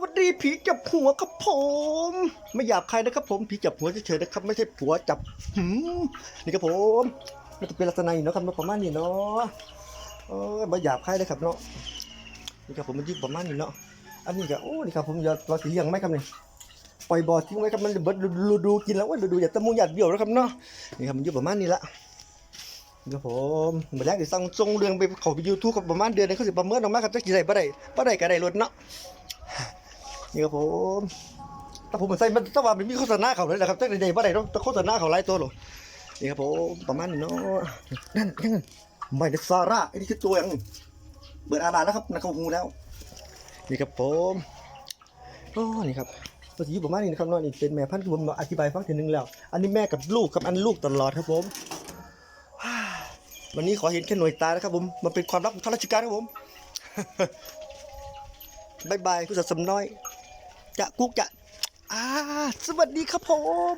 วัสดีผีจับหัวครับผม ไม่หยาบใครนะครับ ผมผีจับหัวเฉยๆนะครับ ไม่ใช่ผัวจับหืมนี่ครับผมมันจะเป็นลักษณะนี้เนาะครับประมาณนี้เนาะเออไม่หยาบใครเลยครับเนาะนี่ครับผมมันยืดประมาณนี้เนาะอันนี้ก็โอ้นี่ครับผมอย่าเราสีเลี้ยงไหมครับเนี่ยปล่อยบ่อทิ้งไว้ครับมันเบิดดูดูกินแล้วว่าดูดูอย่าตะมูหยาดเบี้ยวแล้วครับเนาะนี่ครับมันยืดประมาณนี้ละนี่ครับผมเหมือนแรกที่สั่งส่งเรื่องไปขาไปยูทูบกับประมาณเดือนนึงเขาสิประเมินออกมาครับจะกี่ได้บ่ได้บ่ได้ก็ได้รถเนาะ นี่ครับผมถ้าผมเหมือนใส่มันถ้าว่ามันมีโฆษณาเขาเลยนะครับตั้งแต่ใดว่าใดต้องโฆษณาเขาไล่ตัวหรอนี่ครับผมประมาณนี้เนาะนั่นยังไงไม่ได้ซาร่าไอ้นี่คือตัวยังเบิดอาดาแล้วครับนักเขาหูแล้ว นี่ครับผมโอ้นี่ครับตัวสีประมาณนี้นะครับเนาะนี่เป็นแม่พันธุ์ที่ผมอธิบายฟังทีนึงแล้ว อันนี้แม่กับลูกครับอันลูกตลอดครับผมวันนี้ขอเห็นแค่หน่วยตานะครับผมมันเป็นความลับของข้าราชการครับผมบายบายผู้สัตว์สำน้อย จะกุ๊กจะอ่าสวัสดีครับผม